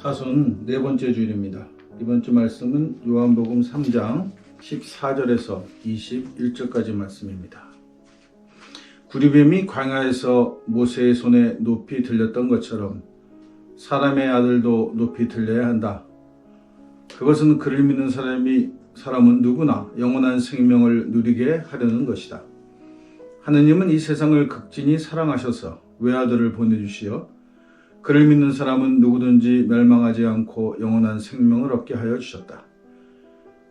사순 네 번째 주일입니다. 이번 주 말씀은 요한복음 3장 14절에서 21절까지 말씀입니다. 구리뱀이 광야에서 모세의 손에 높이 들렸던 것처럼 사람의 아들도 높이 들려야 한다. 그것은 그를 믿는 사람이 사람은 누구나 영원한 생명을 누리게 하려는 것이다. 하느님은 이 세상을 극진히 사랑하셔서 외아들을 보내주시어 그를 믿는 사람은 누구든지 멸망하지 않고 영원한 생명을 얻게 하여 주셨다.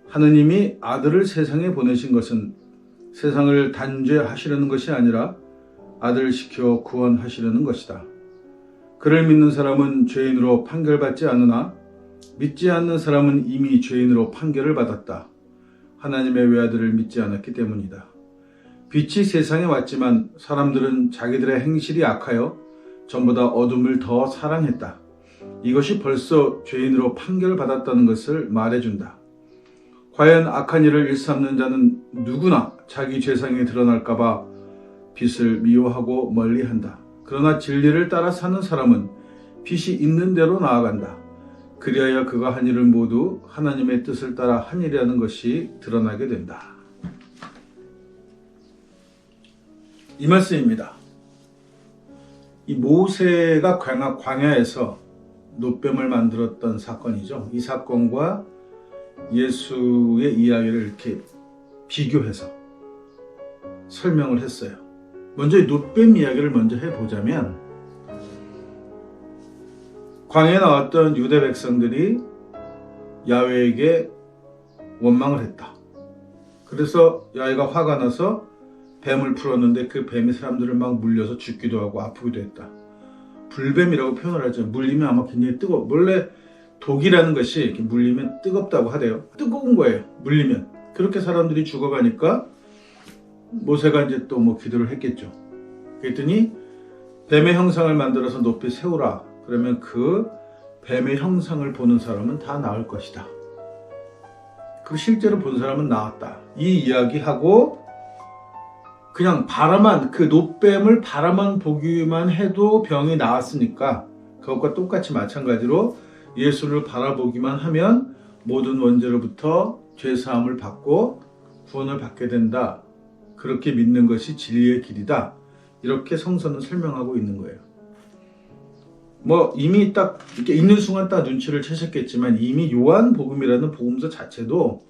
하느님이 아들을 세상에 보내신 것은 세상을 단죄하시려는 것이 아니라 아들을 시켜 구원하시려는 것이다. 그를 믿는 사람은 죄인으로 판결받지 않으나 믿지 않는 사람은 이미 죄인으로 판결을 받았다. 하나님의 외아들을 믿지 않았기 때문이다. 빛이 세상에 왔지만 사람들은 자기들의 행실이 악하여 전보다 어둠을 더 사랑했다. 이것이 벌써 죄인으로 판결받았다는 것을 말해준다. 과연 악한 일을 일삼는 자는 누구나 자기 죄상이 드러날까봐 빛을 미워하고 멀리한다. 그러나 진리를 따라 사는 사람은 빛이 있는 대로 나아간다. 그리하여 그가 한 일을 모두 하나님의 뜻을 따라 한 일이라는 것이 드러나게 된다. 이 말씀입니다. 이 모세가 광야, 광야에서 노뱀을 만들었던 사건이죠. 이 사건과 예수의 이야기를 이렇게 비교해서 설명을 했어요. 먼저 이 노뱀 이야기를 먼저 해보자면 광야에 나왔던 유대 백성들이 야훼에게 원망을 했다. 그래서 야훼가 화가 나서 뱀을 풀었는데 그 뱀이 사람들을 막 물려서 죽기도 하고 아프기도 했다. 불뱀이라고 표현을 하죠. 물리면 아마 굉장히 뜨거. 원래 독이라는 것이 물리면 뜨겁다고 하대요. 뜨거운 거예요. 물리면 그렇게 사람들이 죽어가니까 모세가 이제 또 뭐 기도를 했겠죠. 그랬더니 뱀의 형상을 만들어서 높이 세우라. 그러면 그 뱀의 형상을 보는 사람은 다 나을 것이다. 그 실제로 본 사람은 나았다. 이 이야기하고 그냥 바라만 그 노뱀을 바라만 보기만 해도 병이 나았으니까 그것과 똑같이 마찬가지로 예수를 바라보기만 하면 모든 원죄로부터 죄 사함을 받고 구원을 받게 된다. 그렇게 믿는 것이 진리의 길이다. 이렇게 성서는 설명하고 있는 거예요. 뭐 이미 딱 이렇게 읽는 순간 딱 눈치를 채셨겠지만 이미 요한 복음이라는 복음서 자체도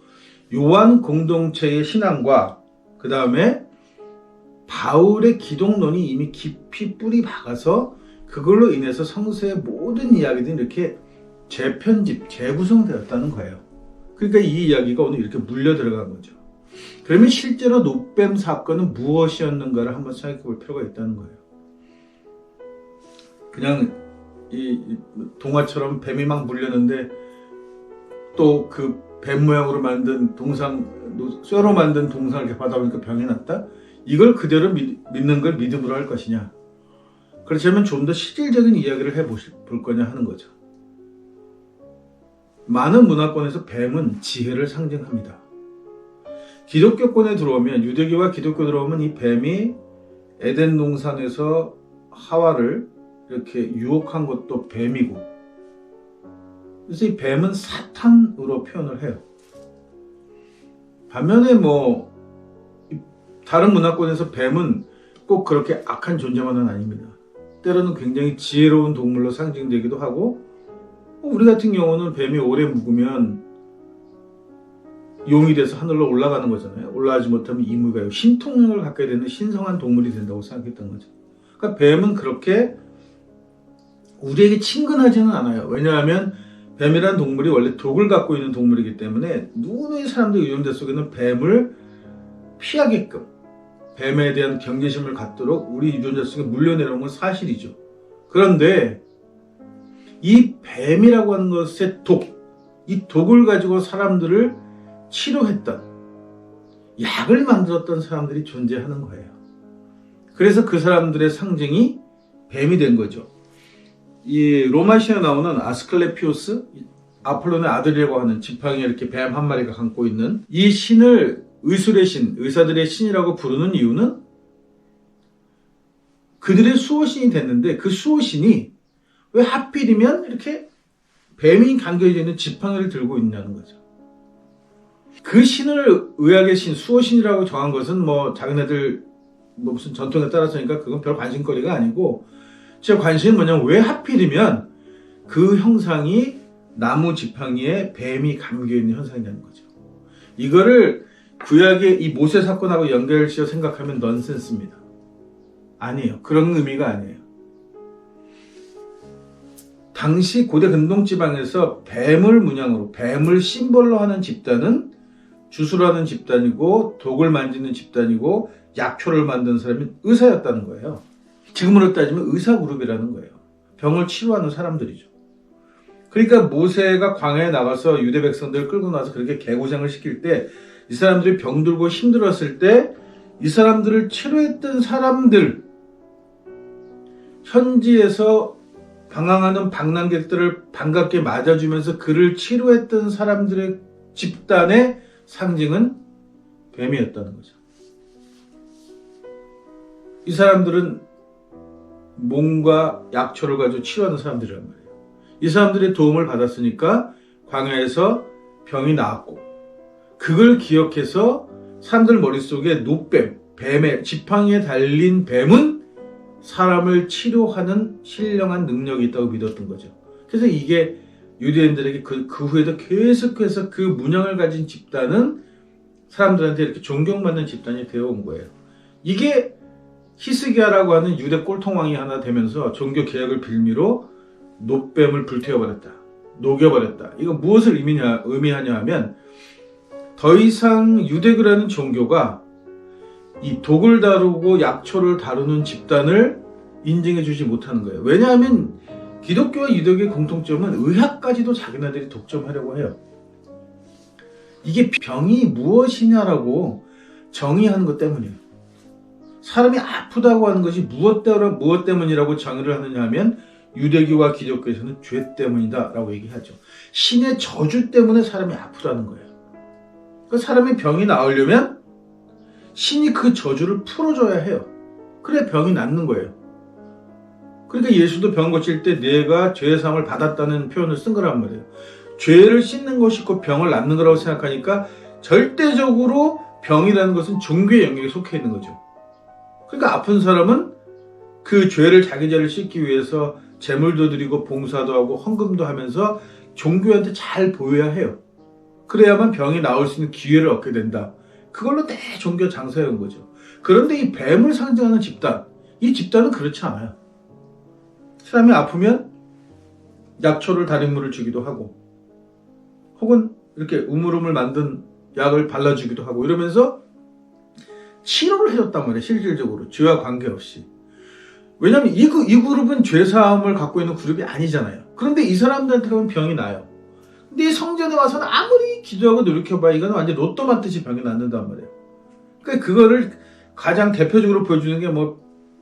요한 공동체의 신앙과 그 다음에 바울의 기독론이 이미 깊이 뿌리 박아서 그걸로 인해서 성서의 모든 이야기들이 이렇게 재편집, 재구성되었다는 거예요. 그러니까 이 이야기가 오늘 이렇게 물려 들어간 거죠. 그러면 실제로 노뱀 사건은 무엇이었는가를 한번 생각해 볼 필요가 있다는 거예요. 그냥 이 동화처럼 뱀이 막 물렸는데 또 그 뱀 모양으로 만든 동상, 쇠로 만든 동상을 이렇게 받아보니까 병이 났다? 이걸 그대로 믿, 믿는 걸 믿음으로 할 것이냐? 그렇다면 좀 더 실질적인 이야기를 해볼 거냐 하는 거죠. 많은 문화권에서 뱀은 지혜를 상징합니다. 기독교권에 들어오면 유대교와 기독교 들어오면 이 뱀이 에덴 동산에서 하와를 이렇게 유혹한 것도 뱀이고 그래서 이 뱀은 사탄으로 표현을 해요. 반면에 뭐 다른 문화권에서 뱀은 꼭 그렇게 악한 존재만은 아닙니다. 때로는 굉장히 지혜로운 동물로 상징되기도 하고 우리 같은 경우는 뱀이 오래 묵으면 용이 돼서 하늘로 올라가는 거잖아요. 올라가지 못하면 이무가요. 신통력을 갖게 되는 신성한 동물이 된다고 생각했던 거죠. 그러니까 뱀은 그렇게 우리에게 친근하지는 않아요. 왜냐하면 뱀이란 동물이 원래 독을 갖고 있는 동물이기 때문에 누구의 사람들 유전자 속에는 뱀을 피하게끔 뱀에 대한 경계심을 갖도록 우리 유전자 속에 물려내려온 건 사실이죠. 그런데 이 뱀이라고 하는 것의 독, 이 독을 가지고 사람들을 치료했던 약을 만들었던 사람들이 존재하는 거예요. 그래서 그 사람들의 상징이 뱀이 된 거죠. 이 로마 신에 나오는 아스클레피오스 아폴론의 아들이라고 하는 지팡이에 이렇게 뱀 한 마리가 감고 있는 이 신을 의술의 신, 의사들의 신이라고 부르는 이유는 그들의 수호신이 됐는데 그 수호신이 왜 하필이면 이렇게 뱀이 감겨져 있는 지팡이를 들고 있냐는 거죠. 그 신을 의학의 신, 수호신이라고 정한 것은 뭐 자기네들 뭐 무슨 전통에 따라서니까 그건 별 관심거리가 아니고 제 관심은 뭐냐면 왜 하필이면 그 형상이 나무 지팡이에 뱀이 감겨 있는 현상이라는 거죠. 이거를 구약의 이 모세 사건하고 연결 지어 생각하면 넌센스입니다. 아니에요. 그런 의미가 아니에요. 당시 고대 근동 지방에서 뱀을 문양으로 뱀을 심벌로 하는 집단은 주술하는 집단이고 독을 만지는 집단이고 약초를 만드는 사람이 의사였다는 거예요. 지금으로 따지면 의사 그룹이라는 거예요. 병을 치료하는 사람들이죠. 그러니까 모세가 광야에 나가서 유대 백성들 끌고 나서 그렇게 개고생을 시킬 때 이 사람들이 병들고 힘들었을 때 이 사람들을 치료했던 사람들 현지에서 방황하는 방랑객들을 반갑게 맞아주면서 그를 치료했던 사람들의 집단의 상징은 뱀이었다는 거죠. 이 사람들은 몸과 약초를 가지고 치료하는 사람들이란 말이에요. 이 사람들의 도움을 받았으니까 광야에서 병이 나았고 그걸 기억해서 사람들 머릿속에 노뱀, 뱀의 지팡이에 달린 뱀은 사람을 치료하는 신령한 능력이 있다고 믿었던 거죠. 그래서 이게 유대인들에게 그, 그 후에도 계속해서 그 문양을 가진 집단은 사람들한테 이렇게 존경받는 집단이 되어 온 거예요. 이게 히스기야라고 하는 유대 꼴통왕이 하나 되면서 종교 개혁을 빌미로 노뱀을 불태워버렸다. 녹여버렸다. 이거 무엇을 의미냐, 의미하냐 하면 더 이상 유대교라는 종교가 이 독을 다루고 약초를 다루는 집단을 인정해 주지 못하는 거예요. 왜냐하면 기독교와 유대교의 공통점은 의학까지도 자기네들이 독점하려고 해요. 이게 병이 무엇이냐라고 정의하는 것 때문이에요. 사람이 아프다고 하는 것이 무엇 무엇 때문이라고 정의를 하느냐 하면 유대교와 기독교에서는 죄 때문이다라고 얘기하죠. 신의 저주 때문에 사람이 아프다는 거예요. 그 사람의 병이 나으려면 신이 그 저주를 풀어줘야 해요. 그래 병이 낫는 거예요. 그러니까 예수도 병 고칠 때 내가 죄의 상을 받았다는 표현을 쓴 거란 말이에요. 죄를 씻는 것이 곧 병을 낫는 거라고 생각하니까 절대적으로 병이라는 것은 종교의 영역에 속해 있는 거죠. 그러니까 아픈 사람은 그 죄를 자기 죄를 씻기 위해서 재물도 드리고 봉사도 하고 헌금도 하면서 종교한테 잘 보여야 해요. 그래야만 병이 나올 수 있는 기회를 얻게 된다. 그걸로 내 종교 장사해온 거죠. 그런데 이 뱀을 상징하는 집단, 이 집단은 그렇지 않아요. 사람이 아프면 약초를 달인 물을 주기도 하고, 혹은 이렇게 우물우물 만든 약을 발라주기도 하고 이러면서 치료를 해줬단 말이에요. 실질적으로 죄와 관계없이. 왜냐하면 이, 그- 이 그룹은 죄사함을 갖고 있는 그룹이 아니잖아요. 그런데 이 사람들한테 가면 병이 나요. 근데 이 성전에 와서는 아무리 기도하고 노력해봐 이거는 완전 로또 맞듯이 병이 낫는단 말이에요. 그러니까 그거를 가장 대표적으로 보여주는 게 뭐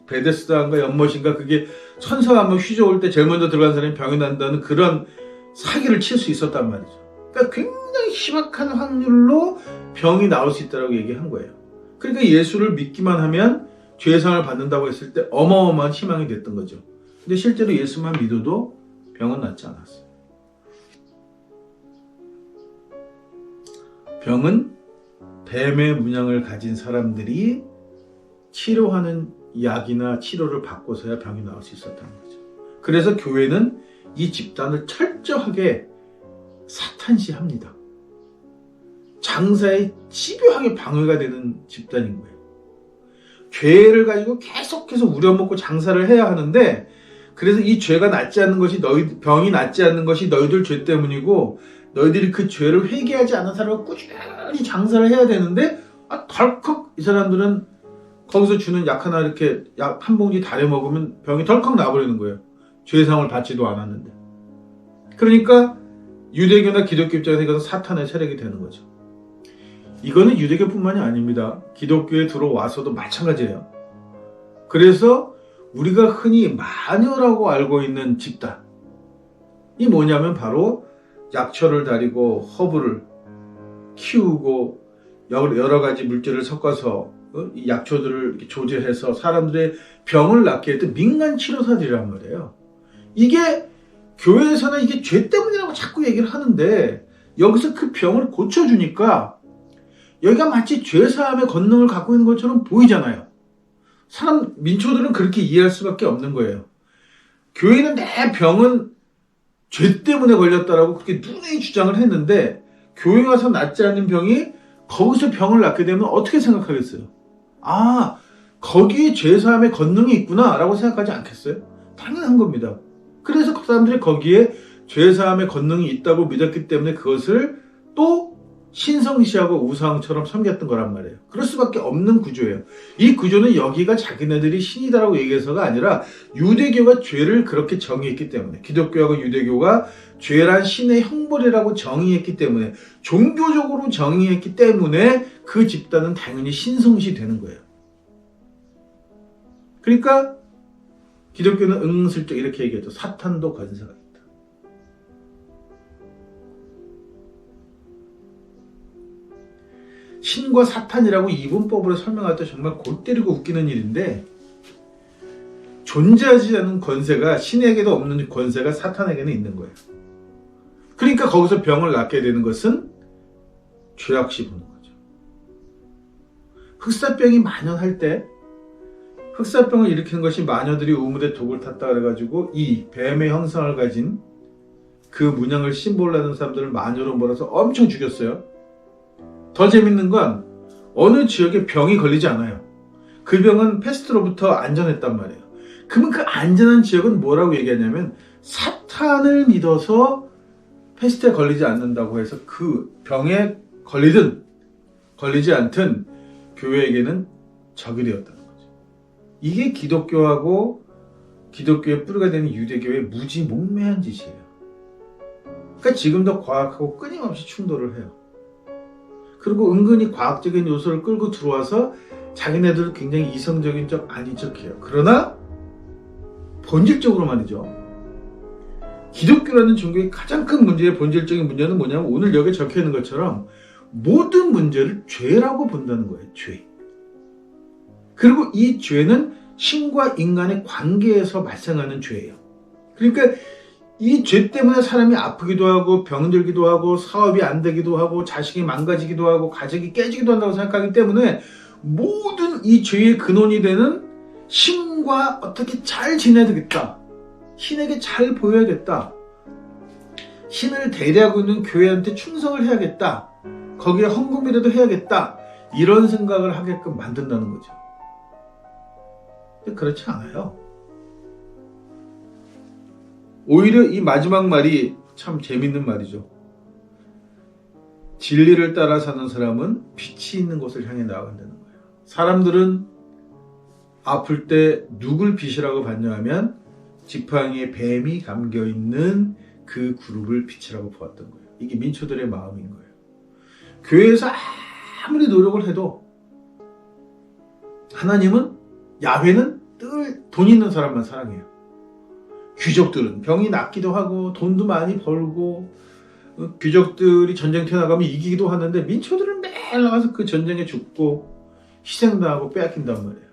베데스다인가 연못인가 그게 천사가 한번 휘저을 때 제일 먼저 들어간 사람이 병이 난다는 그런 사기를 칠 수 있었단 말이죠. 그러니까 굉장히 심각한 확률로 병이 나올 수 있다고 얘기한 거예요. 그러니까 예수를 믿기만 하면 죄상을 받는다고 했을 때 어마어마한 희망이 됐던 거죠. 근데 실제로 예수만 믿어도 병은 낫지 않았어요. 병은 뱀의 문양을 가진 사람들이 치료하는 약이나 치료를 받고서야 병이 나올 수 있었다는 거죠. 그래서 교회는 이 집단을 철저하게 사탄시합니다. 장사에 집요하게 방해가 되는 집단인 거예요. 죄를 가지고 계속해서 우려먹고 장사를 해야 하는데 그래서 이 죄가 낫지 않는 것이 너희 병이 낫지 않는 것이 너희들 죄 때문이고 너희들이 그 죄를 회개하지 않은 사람을 꾸준히 장사를 해야 되는데 아, 덜컥 이 사람들은 거기서 주는 약 하나 이렇게 약 한 봉지 다려 먹으면 병이 덜컥 나버리는 거예요. 죄상을 받지도 않았는데. 그러니까 유대교나 기독교 입장에서 이것은 사탄의 세력이 되는 거죠. 이거는 유대교뿐만이 아닙니다. 기독교에 들어와서도 마찬가지예요. 그래서 우리가 흔히 마녀라고 알고 있는 집단. 이 뭐냐면 바로 약초를 다리고 허브를 키우고 여러 가지 물질을 섞어서 어? 이 약초들을 조제해서 사람들의 병을 낫게 했던 민간 치료사들이란 말이에요. 이게 교회에서는 이게 죄 때문이라고 자꾸 얘기를 하는데 여기서 그 병을 고쳐주니까 여기가 마치 죄사함의 권능을 갖고 있는 것처럼 보이잖아요. 사람 민초들은 그렇게 이해할 수밖에 없는 거예요. 교회는 내 병은 죄 때문에 걸렸다라고 그렇게 누누이 주장을 했는데 교회 와서 낫지 않는 병이 거기서 병을 낫게 되면 어떻게 생각하겠어요? 아, 거기에 죄사함의 권능이 있구나라고 생각하지 않겠어요? 당연한 겁니다. 그래서 그 사람들이 거기에 죄사함의 권능이 있다고 믿었기 때문에 그것을 또 신성시하고 우상처럼 섬겼던 거란 말이에요. 그럴 수밖에 없는 구조예요. 이 구조는 여기가 자기네들이 신이다라고 얘기해서가 아니라 유대교가 죄를 그렇게 정의했기 때문에 기독교하고 유대교가 죄란 신의 형벌이라고 정의했기 때문에 종교적으로 정의했기 때문에 그 집단은 당연히 신성시 되는 거예요. 그러니까 기독교는 은근슬쩍 이렇게 얘기했죠. 사탄도 권세가 있다. 신과 사탄이라고 이분법으로 설명할 때 정말 골 때리고 웃기는 일인데 존재하지 않는 권세가 신에게도 없는 권세가 사탄에게는 있는 거예요. 그러니까 거기서 병을 낫게 되는 것은 죄악시 보는 거죠. 흑사병이 만연할 때 흑사병을 일으키는 것이 마녀들이 우물에 독을 탔다 그래가지고 이 뱀의 형상을 가진 그 문양을 심볼로 하는 사람들을 마녀로 몰아서 엄청 죽였어요. 더 재밌는 건 어느 지역에 병이 걸리지 않아요. 그 병은 패스트로부터 안전했단 말이에요. 그러면 그 안전한 지역은 뭐라고 얘기하냐면 사탄을 믿어서 패스트에 걸리지 않는다고 해서 그 병에 걸리든 걸리지 않든 교회에게는 적이 되었다는 거죠. 이게 기독교하고 기독교의 뿌리가 되는 유대교의 무지 몽매한 짓이에요. 그러니까 지금도 과학하고 끊임없이 충돌을 해요. 그리고 은근히 과학적인 요소를 끌고 들어와서 자기네들 굉장히 이성적인 척 아닌 척해요. 그러나 본질적으로 말이죠. 기독교라는 종교의 가장 큰 문제의 본질적인 문제는 뭐냐면 오늘 여기 적혀 있는 것처럼 모든 문제를 죄라고 본다는 거예요. 죄. 그리고 이 죄는 신과 인간의 관계에서 발생하는 죄예요. 그러니까 이 죄 때문에 사람이 아프기도 하고 병들기도 하고 사업이 안 되기도 하고 자식이 망가지기도 하고 가족이 깨지기도 한다고 생각하기 때문에 모든 이 죄의 근원이 되는 신과 어떻게 잘 지내야 되겠다. 신에게 잘 보여야겠다. 신을 대리하고 있는 교회한테 충성을 해야겠다. 거기에 헌금이라도 해야겠다. 이런 생각을 하게끔 만든다는 거죠. 그렇지 않아요. 오히려 이 마지막 말이 참 재밌는 말이죠. 진리를 따라 사는 사람은 빛이 있는 곳을 향해 나아간다는 거예요. 사람들은 아플 때 누굴 빛이라고 봤냐면 지팡이에 뱀이 감겨 있는 그 그룹을 빛이라고 보았던 거예요. 이게 민초들의 마음인 거예요. 교회에서 아무리 노력을 해도 하나님은 야훼는 늘 돈 있는 사람만 사랑해요. 귀족들은 병이 낫기도 하고 돈도 많이 벌고 어, 귀족들이 전쟁터에 나가면 이기기도 하는데 민초들은 매일 나가서 그 전쟁에 죽고 희생당하고 빼앗긴단 말이에요.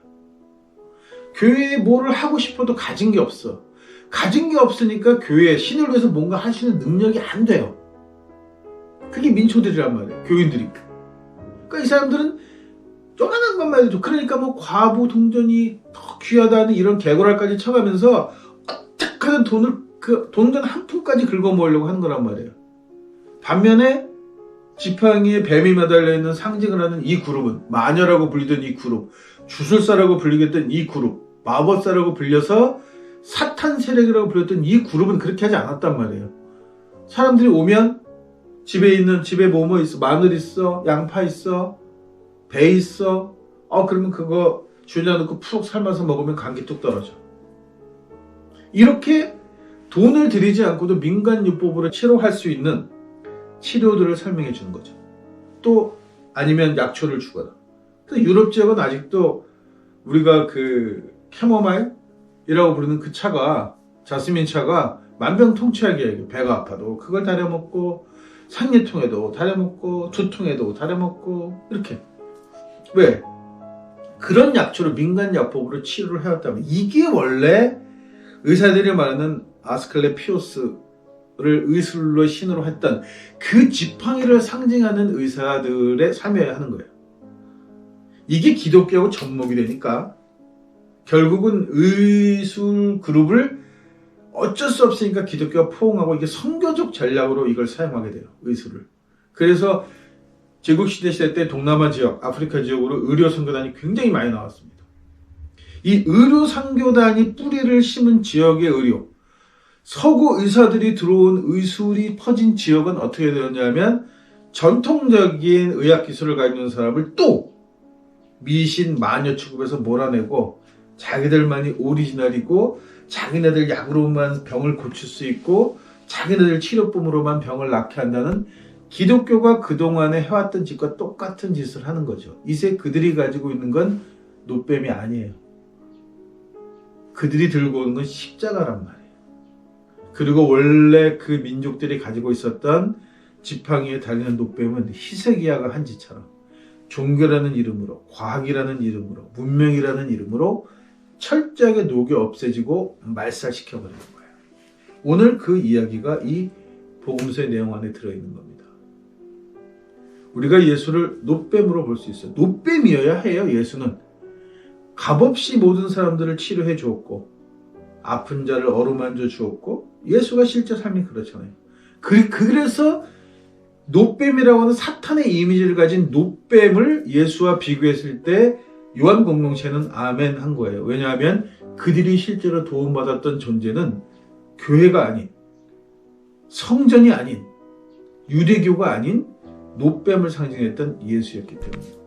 교회에 뭐를 하고 싶어도 가진 게 없어. 가진 게 없으니까 교회 신을 위해서 뭔가 있는 능력이 안 돼요. 그게 민초들이란 말이에요. 교인들이. 그러니까 이 사람들은 요만한 것만 해도 그러니까 뭐 과부 동전이 더 귀하다는 이런 개고랄까지 쳐가면서 어떻게든 돈을 그 동전 한 푼까지 긁어 모으려고 하는 거란 말이에요. 반면에 지팡이에 뱀이 매달려 있는 상징을 하는 이 그룹은 마녀라고 불리던 이 그룹, 주술사라고 불리겠던 이 그룹, 마법사라고 불려서 사탄 세력이라고 불렸던 이 그룹은 그렇게 하지 않았단 말이에요. 사람들이 오면 집에 있는 집에 뭐뭐 있어, 마늘 있어, 양파 있어, 배 있어. 어 그러면 그거 줄여 넣고 푹 삶아서 먹으면 감기 뚝 떨어져. 이렇게 돈을 들이지 않고도 민간요법으로 치료할 수 있는 치료들을 설명해 주는 거죠. 또 아니면 약초를 주거나. 그 유럽 지역은 아직도 우리가 그 캐모마일이라고 부르는 그 차가 자스민 차가 만병통치약이에요. 배가 아파도 그걸 다려 먹고 상리통에도 다려 먹고 두통에도 다려 먹고 이렇게 왜 그런 약초를 민간 약법으로 치료를 해왔다면 이게 원래 의사들이 말하는 아스클레피오스를 의술로 신으로 했던 그 지팡이를 상징하는 의사들의 삶이어야 하는 거예요. 이게 기독교하고 접목이 되니까 결국은 의술 그룹을 어쩔 수 없으니까 기독교가 포옹하고 이게 선교적 전략으로 이걸 사용하게 돼요. 의술을. 그래서 제국시대 시대 때 동남아 지역, 아프리카 지역으로 의료 선교단이 굉장히 많이 나왔습니다. 이 의료 선교단이 뿌리를 심은 지역의 의료, 서구 의사들이 들어온 의술이 퍼진 지역은 어떻게 되었냐면 전통적인 의학 기술을 있는 사람을 또 미신 마녀 취급해서 몰아내고 자기들만이 오리지널이고 자기네들 약으로만 병을 고칠 수 있고 자기네들 치료법으로만 병을 낫게 한다는 기독교가 그동안에 해왔던 짓과 똑같은 짓을 하는 거죠. 이제 그들이 가지고 있는 건 노뱀이 아니에요. 그들이 들고 오는 건 십자가란 말이에요. 그리고 원래 그 민족들이 가지고 있었던 지팡이에 달리는 노뱀은 희색이야가 한 짓처럼 종교라는 이름으로, 과학이라는 이름으로, 문명이라는 이름으로 철저하게 녹여 없애지고 말살시켜 버리는 거예요. 오늘 그 이야기가 이 복음서의 내용 안에 들어 있는 겁니다. 우리가 예수를 노뱀으로 볼 수 있어요. 노뱀이어야 해요, 예수는. 값없이 모든 사람들을 치료해 주었고, 아픈 자를 어루만져 주었고, 예수가 실제 삶이 그렇잖아요. 그, 그래서 노뱀이라고 하는 사탄의 이미지를 가진 노뱀을 예수와 비교했을 때 요한 공동체는 아멘 한 거예요. 왜냐하면 그들이 실제로 도움받았던 존재는 교회가 아닌, 성전이 아닌, 유대교가 아닌 노뱀을 상징했던 예수였기 때문입니다.